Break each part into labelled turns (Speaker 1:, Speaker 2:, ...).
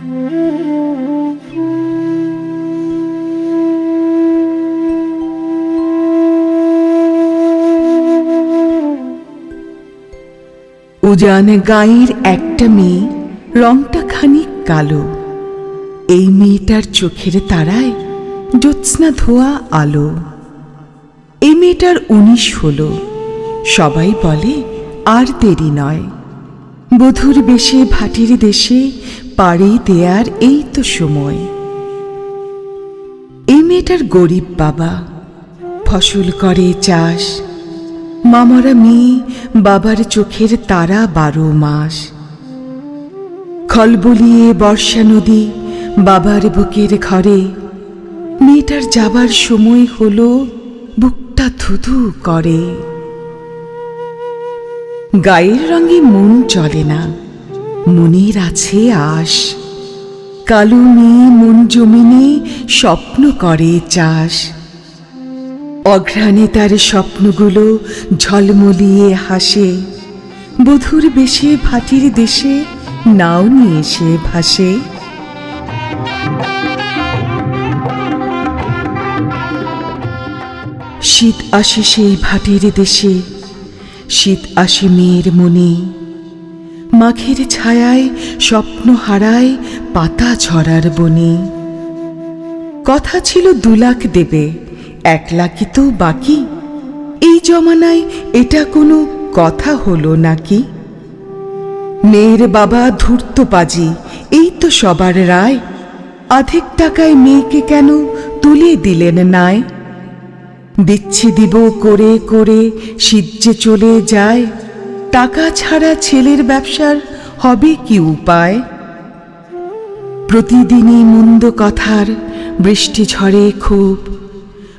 Speaker 1: উজান গাঁয়ের একটা মেয়ে, রংটা খানিক কালো। এই মেয়েটার চোখের তারায় জ্যোৎস্না ধোয়া আলো। এই মেয়েটার উনিশ হলো। সবাই বলে আর দেরি নয়। বধুর বেশে ভাটির দেশে পাড়ি দেয়ার এই তো সময়। এই মেয়েটার গরিব বাবা, ফসল করে চাষ। মামারা মেয়ে, বাবার চোখের তারা বারো মাস। খলবলিয়ে বর্ষা নদী বাবার বুকের ঘরে। মেয়েটার যাবার সময় হলো বুকটা থুথু করে। গায়ের রঙে মন চলে না। মনের আছে আশ। কালো মেয়ে মন জমিনে স্বপ্ন করে চাষ। অঘ্রাণে তার স্বপ্নগুলো ঝলমলিয়ে হাসে। বধুর বেশে ভাটির দেশে নাও নিয়ে সে ভাসে। শীত আসে সেই ভাটির দেশে। শীত আসে মেয়ের মনে। মাঘের ছায়ায় স্বপ্ন হারায় পাতা ঝরার বনে। কথা ছিল দু লাখ দেবে, এক লাখই তো বাকি। এই জমানায় এটা কোনো কথা হলো নাকি? মেয়ের বাবা ধূর্ত পাজি এই তো সবার রায়। আধেক টাকায় মেয়েকে কেন তুলে দিলেন নায়? দিচ্ছি দিব করে করে সিজ্জে চলে যায়, টাকা ছাড়া ছেলের ব্যবসার হবে কি উপায়? প্রতিদিনই মন্দ কথার বৃষ্টি ঝরে খুব,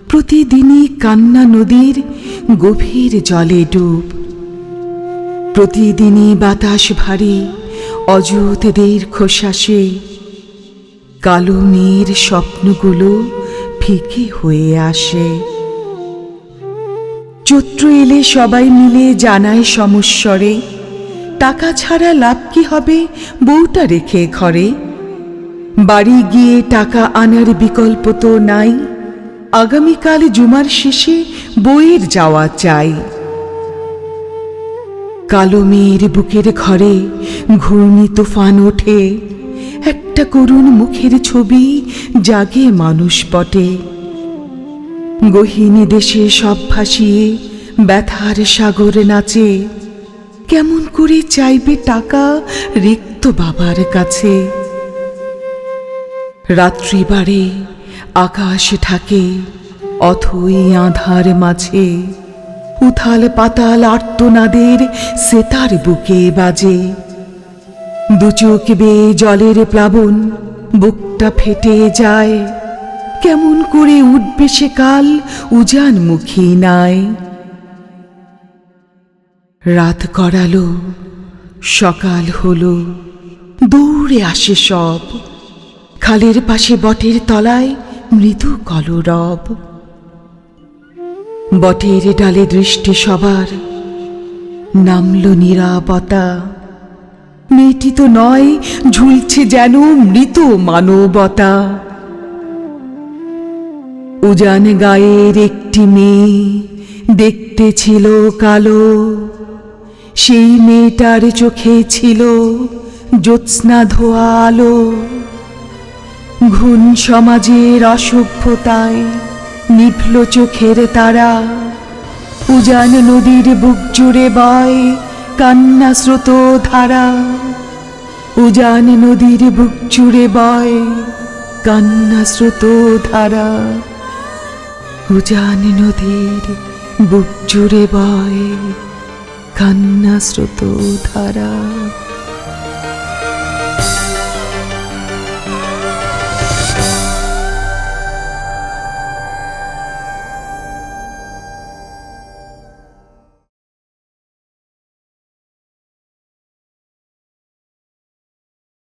Speaker 1: প্রতিদিনই কান্না নদীর গভীর জলে ডুব। প্রতিদিনই বাতাস ভারী অযুতদের খোসাসে কালো মেয়ের স্বপ্নগুলো ফিকে হয়ে আসে। চৈত্র এলে সবাই মিলে জানায় সমস্বরে, টাকা ছাড়া লাভ কি হবে বউটা রেখে ঘরে? বাড়ি গিয়ে টাকা আনার বিকল্প তো নাই, আগামীকাল জুমার শেষে বইয়ের যাওয়া চাই। কালো মেয়ের বুকের ঘরে ঘূর্ণি তুফান ওঠে, একটা করুণ মুখের ছবি জাগে মানুষ পটে গহিনী দেশে সব ভাসিয়ে, ব্যথার সাগর নাচে। কেমন করে চাইবে টাকা রিক্ত বাবার কাছে। রাত্রিবারে আকাশ ঢাকে, অথই আধার মাঝে। উথাল পাতাল আর্তনাদের সেতার বুকে বাজে। দু চোখ বেয়ে জলের প্লাবন, বুকটা ফেটে যায়। কেমন করে উঠবে সে কাল উজান মুখী নাই। রাত করালো সকাল হলো, দৌড়ে আসে সব। খালের পাশে বটের তলায় মৃদু কলরব। বটের ডালে দৃষ্টি সবার, নামল নিরাপতা মেয়েটি তো নয়, ঝুলছে যেন মৃত মানবতা। উজান গায়ের একটি মেয়ে দেখতে ছিল কালো। সেই মেয়েটার চোখে ছিল জ্যোৎস্না ধোয়া আলো ঘুণ সমাজের অসভ্যতায় নিভল চোখের তারা। উজান নদীর বুক জুড়ে বয় কান্না স্রোত ধারা। উজান নদীর বুক জুড়ে বয় কান্না স্রোত ধারা। উজান নদীর বুক জুড়ে বয় কান্না স্রোত ধারা।